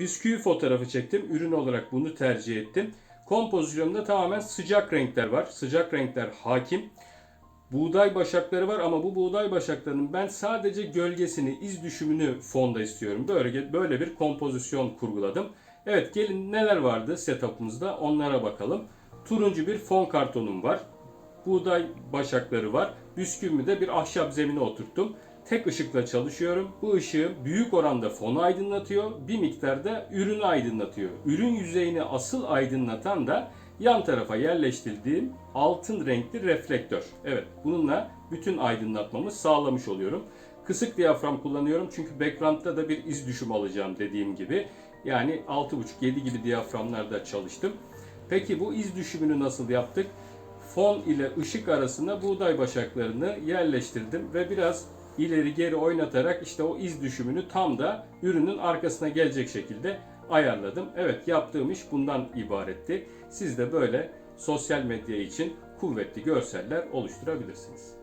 bisküvi fotoğrafı çektim. Ürün olarak bunu tercih ettim. Kompozisyonda tamamen sıcak renkler var. Sıcak renkler hakim. Buğday başakları var ama bu buğday başaklarının ben sadece gölgesini, iz düşümünü fonda istiyorum. Böyle böyle bir kompozisyon kurguladım. Evet gelin neler vardı setup'ımızda onlara bakalım. Turuncu bir fon kartonum var. Buğday başakları var. Bisküvimi de bir ahşap zemine oturttum. Tek ışıkla çalışıyorum. Bu ışığı büyük oranda fonu aydınlatıyor. Bir miktarda ürünü aydınlatıyor. Ürün yüzeyini asıl aydınlatan da yan tarafa yerleştirdiğim altın renkli reflektör. Evet bununla bütün aydınlatmamı sağlamış oluyorum. Kısık diyafram kullanıyorum çünkü background'da da bir iz düşüm alacağım dediğim gibi. Yani 6.5-7 gibi diyaframlarda çalıştım. Peki bu iz düşümünü nasıl yaptık? Fon ile ışık arasına buğday başaklarını yerleştirdim ve biraz ileri geri oynatarak işte o iz düşümünü tam da ürünün arkasına gelecek şekilde ayarladım. Evet yaptığım iş bundan ibaretti. Siz de böyle sosyal medya için kuvvetli görseller oluşturabilirsiniz.